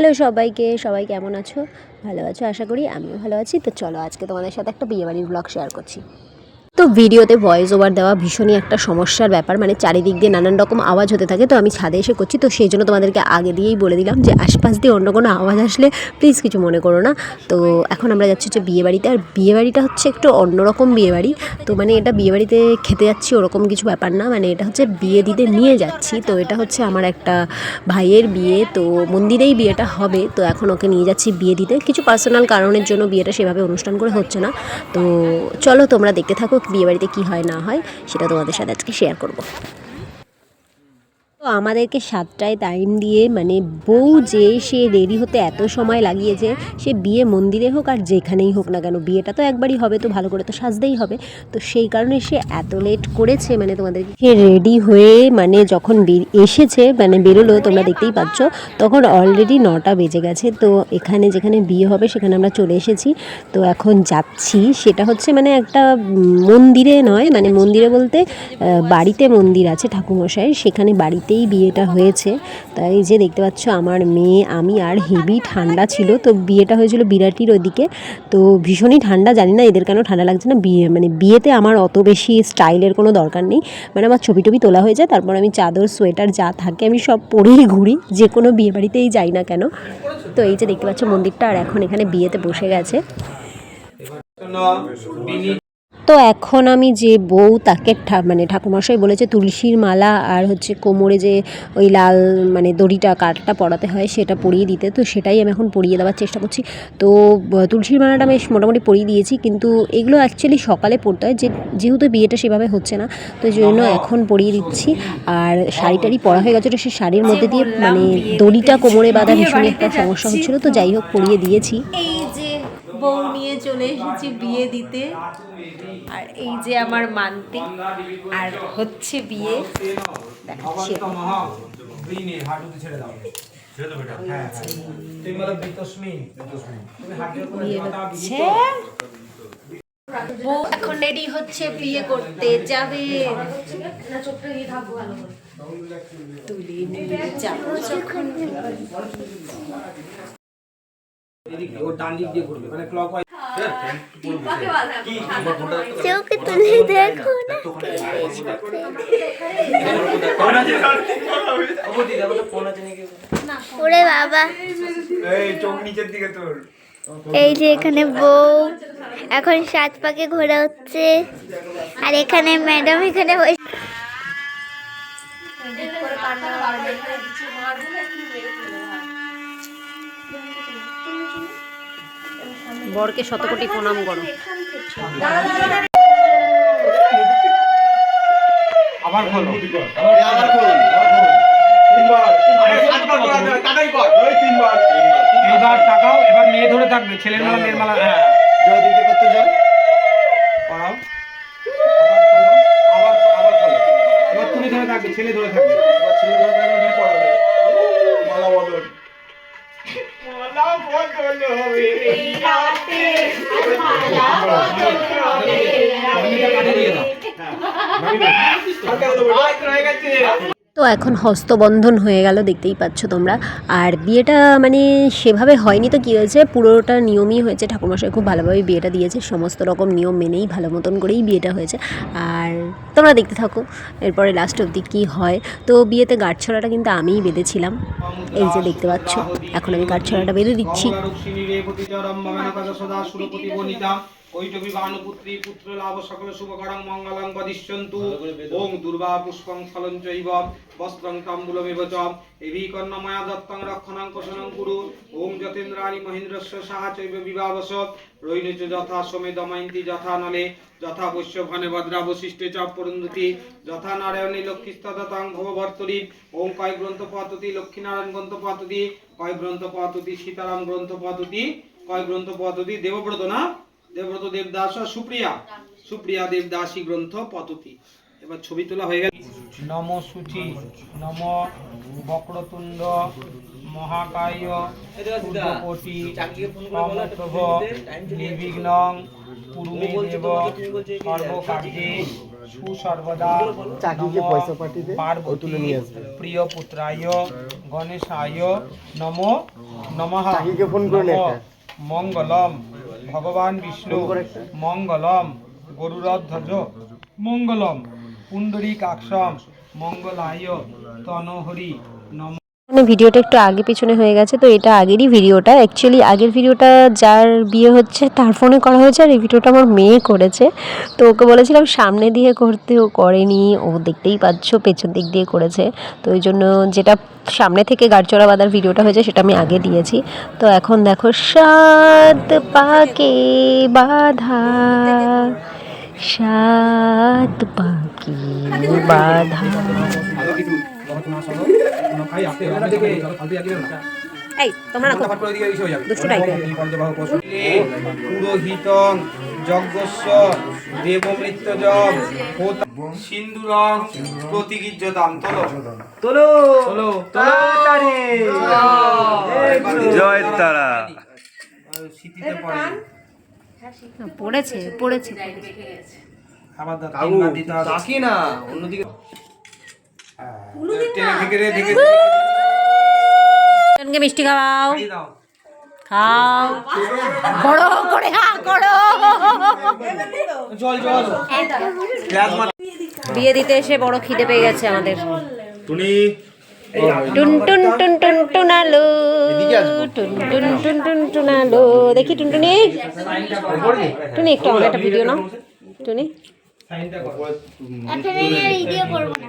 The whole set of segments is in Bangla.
হ্যালো সবাইকে, সবাই কেমন আছো? ভালো আছো, আশা করি আমিও ভালো আছি। তো চলো আজকে তোমাদের সাথে একটা বিয়েবাড়ির ব্লগ শেয়ার করছি। তো ভিডিওতে ভয়েস ওভার দেওয়া ভীষণই একটা সমস্যার ব্যাপার। মানে চারিদিক দিয়ে নানান রকম আওয়াজ হতে থাকে, তো আমি ছাদে এসে করছি। তো সেই জন্য তোমাদেরকে আগে দিয়েই বলে দিলাম যে আশপাশ দিয়ে অন্য কোনো আওয়াজ আসলে প্লিজ কিছু মনে করো না। তো এখন আমরা যাচ্ছি হচ্ছে বিয়েবাড়িতে আর বিয়েবাড়িটা হচ্ছে একটু অন্যরকম বিয়েবাড়ি তো মানে এটা বিয়েবাড়িতে খেতে যাচ্ছি, ওরকম কিছু ব্যাপার না। মানে এটা হচ্ছে বিয়ে দিতে নিয়ে যাচ্ছি। তো এটা হচ্ছে আমার একটা ভাইয়ের বিয়ে। তো মন্দিরেই বিয়েটা হবে। তো এখন ওকে নিয়ে যাচ্ছি বিয়ে দিতে। কিছু পার্সোনাল কারণের জন্য বিয়েটা সেভাবে অনুষ্ঠান করে হচ্ছে না। তো চলো তোমরা দেখতে থাকো বিয়েবাড়িতে কী হয় না হয় সেটা তোমাদের সাথে আজকে শেয়ার করব। তো আমাদেরকে সাতটায় টাইম দিয়ে মানে বউ যে সে রেডি হতে এত সময় লাগিয়েছে, সে বিয়ে মন্দিরে হোক আর যেখানেই হোক না কেন, বিয়েটা তো একবারই হবে, তো ভালো করে তো সাজতেই হবে। তো সেই কারণে সে এত লেট করেছে মানে তোমাদেরকে সে রেডি হয়ে মানে যখন এসেছে মানে বেরোলো, তোমরা দেখতেই পাচ্ছ, তখন অলরেডি নটা বেজে গেছে। তো এখানে যেখানে বিয়ে হবে, সেখানে আমরা চলে এসেছি। তো এখন যাচ্ছি, সেটা হচ্ছে মানে একটা মন্দিরে নয় মানে মন্দিরে বলতে বাড়িতে মন্দির আছে ঠাকুরমশাই সেখানে বাড়িতেই বিয়েটা হয়েছে। তাই যে দেখতে পাচ্ছ আমার মেয়ে, আমি আর হেভি ঠান্ডা ছিল। তো বিয়েটা হয়েছিল বিরাটির ওদিকে। তো ভীষণই ঠান্ডা, জানি না এদের কেন ঠান্ডা লাগছে না। বিয়ে মানে বিয়েতে আমার অত বেশি স্টাইলের কোনো দরকার নেই। মানে আমার ছবি টবি তোলা হয়ে যায়, তারপর আমি চাদর, সোয়েটার যা থাকে আমি সব পরেই ঘুরি। যে কোনো বিয়ে বাড়িতেই যাই না কেন। তো এই যে দেখতে পাচ্ছ মন্দিরটা, আর এখন এখানে বিয়েতে বসে গেছে। তো এখন আমি যে বউ তাকে ঠা- মানে ঠাকুরমশাই বলেছে তুলসীর মালা আর হচ্ছে কোমরে যে ওই লাল মানে দড়িটা কাঠটা পরাতে হয় সেটা পরিয়ে দিতে। তো সেটাই আমি এখন পরিয়ে দেওয়ার চেষ্টা করছি। তো তুলসীর মালাটা আমি মোটামুটি পরিয়ে দিয়েছি কিন্তু এগুলো অ্যাকচুয়ালি সকালে পরতে হয়। যে যেহেতু বিয়েটা সেভাবে হচ্ছে না তো এই জন্য এখন পরিয়ে দিচ্ছি। আর শাড়ি টাড়ি পরা হয়ে গেছে তো সেই শাড়ির মধ্যে দিয়ে মানে দড়িটা কোমরে বাঁধা ভীষণ একটা সমস্যা হচ্ছিল। তো যাই হোক পরিয়ে দিয়েছি। এই যে বউ নিয়ে চলে এসেছি বিয়ে দিতে। আর এই যে আমার মানতি, আর হচ্ছে বিয়ে। বউ এখন রেডি হচ্ছে বিয়ে করতে, যাবে। তুলে নিয়ে যাব যখন। চোখ তুলে ওরে বাবা। এই যে এখানে বউ, এখন সাত পাকে ঘোরা হচ্ছে। আর এখানে ম্যাডাম এখানে বসে বরকে শতকোটি প্রণাম করো। আবার খোলো আবার খোলো তিনবার। আরে সাতবার করা যায় তাড়াতাড়ি কর। ওই তিনবার। এইবার টাকাও এবার মেয়ে ধরে থাকবে। ছেলের মালা মেয়ের মালা হ্যাঁ। তো এখন হস্তবন্ধন হয়ে গেল, দেখতেই পাচ্ছ তোমরা। আর বিয়েটা মানে সেভাবে হয়নি তো কী হয়েছে? পুরোটা নিয়মই হয়েছে, ঠাকুরমশাই খুব ভালোভাবে বিয়েটা দিয়েছে। সমস্ত রকম নিয়ম মেনেই ভালো মতন করেই বিয়েটা হয়েছে। আর তোমরা দেখতে থাকো, এরপরে লাস্ট অবধি কী হয়। তো বিয়েতে গাঁটছড়াটা কিন্তু আমিই বেঁধেছিলাম। এই যে দেখতে পাচ্ছ, এখন আমি গাঁটছড়াটা বেঁধে দিচ্ছি। কৈটবী ভানুপুত্রী পুত্র লাভ সকল শুভকরং মঙ্গলং বদিষ্যন্তু ওং দুর্বা পুষ্পং ফলং চৈব বস্ত্রং তাম্বুলমেব চ এভি কর্ণময়া দত্তং রক্ষণং কোশনং কুরু। ওং যতীন্দ্রাণী মহেন্দ্রস্য সাহা চৈব বিভাবস। রৈণু যথা সমে দময়ন্তি যথা নলে যথা বৈশ্য ভনে ভদ্রা চ পরন্দতি যথা নারায়ণী লক্ষ্মীস্ততং ভবভর্তরি ওং কয় গ্রন্থ পাততি লক্ষ্মীনারায়ণ গ্রন্থ পাততি কয় গ্রন্থ পাততি সীতারাম গ্রন্থ পাততি কয় গ্রন্থ পাততি দেবব্রত না? দেবব্রত দেবদাস আর সুপ্রিয়া সুপ্রিয়া দেবদাসী গ্রন্থ পততি এবার ছবি তোলা হয়ে গেল নম সূচি নম বক্রতুণ্ড মহাকায় সূর্যকোটি সমপ্রভ নির্বিঘ্নং কুরুমে দেব সর্বকার্যে সুসর্বদা চাকিকে নমঃ পয়সা পাঠিয়ে দে, ও পার্বতী তুলে নিয়ে আসবে। প্রিয় পুত্রায় গণেশায় নমো নমঃ চাকিকে ফোন করে নমঃ একটা। মঙ্গলম ভগবান বিষ্ণু মঙ্গলম গরুরধ্বজ মঙ্গলম পুণ্ডরীকাক্ষম মঙ্গলায় তনহরি নম মানে ভিডিওটা একটু আগে পিছনে হয়ে গেছে, তো এটা আগেরই ভিডিওটা। অ্যাকচুয়ালি আগের ভিডিওটা যার বিয়ে হচ্ছে, তার ফোনে করা হয়েছে আর এই ভিডিওটা আমার মেয়ে করেছে। তো ওকে বলেছিলাম সামনে দিয়ে করতে, ও করেনি, ও দেখতেই পাচ্ছ পেছন দিক দিয়ে করেছে। তো ওই জন্য যেটা সামনে থেকে গাড়চড়া বাঁধার ভিডিওটা হয়েছে, সেটা আমি আগে দিয়েছি। তো এখন দেখো, সাত পাকে বাধা। সাত পাকে বাধা। এই তোমরা না দুষ্টু টাইপের। পুরোহিত যজ্ঞস্য দেবমৃত্যুজম সিন্দুরং প্রতিগীর্যতাম তোলো। তোলো। তোলো। জয় তারা। শীতিতে পড়ে। পড়েছে পড়েছে। খাবার দাও দিতে হবে। তাকি না অন্যদিকে টেনে থেকে রে থেকে একজনকে মিষ্টি খাওয়াও। খাও বড় করে হা করো বিয়ে দিতে এসে বড় খিদে পেয়ে গেছে আমাদের। টুনি। টুন টুন টুন টুন টুনালো। টুন টুন টুন টুন টুনালো। দেখি টুনটুনি টুনি। একটু আমার একটা ভিডিও নাও। টুনি। সাইনটা ভিডিও করব না।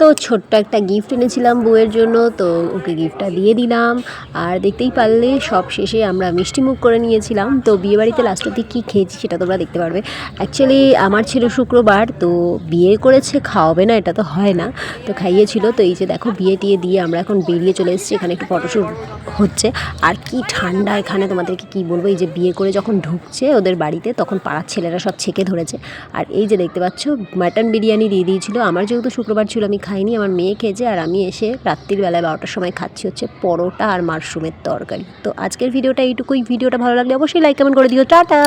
তো ছোট্ট একটা গিফট এনেছিলাম বউয়ের জন্য, তো ওকে গিফটটা দিয়ে দিলাম। আর দেখতেই পারলে, সব শেষে আমরা মিষ্টি মুখ করে নিয়েছিলাম। তো বিয়েবাড়িতে লাস্ট অব্দি কী খেয়েছি সেটা তোমরা দেখতে পারবে। অ্যাকচুয়ালি আমার ছিল শুক্রবার, তো বিয়ে করেছে, খাওয়াবে না, এটা তো হয় না। তো খাইয়েছিল, তো এই যে দেখো, বিয়ে টিয়ে দিয়ে আমরা এখন বেরিয়ে চলে এসেছি, এখানে একটু ফটোশ্যুট হচ্ছে। আর কি ঠান্ডা এখানে, তোমাদেরকে কি বলব, এই যে বিয়ে করে যখন ঢুকছে ওদের বাড়িতে, তখন পাড়ার ছেলেরা সব ছেঁকে ধরেছে। আর এই যে দেখতে পাচ্ছ মাটন বিরিয়ানি দিয়ে দিয়েছিল। আমার যেহেতু শুক্রবার ছিল, আমি খাইনি, আমার মেয়ে খেয়েছে আর আমি এসে রাত্রিবেলায় বারোটার সময় খাচ্ছি হচ্ছে পরোটা আর মাশরুমের তরকারি। তো আজকের ভিডিওটা এইটুকুই। ভিডিওটা ভালো লাগলে অবশ্যই লাইক কমেন্ট করে দিও। টাটা!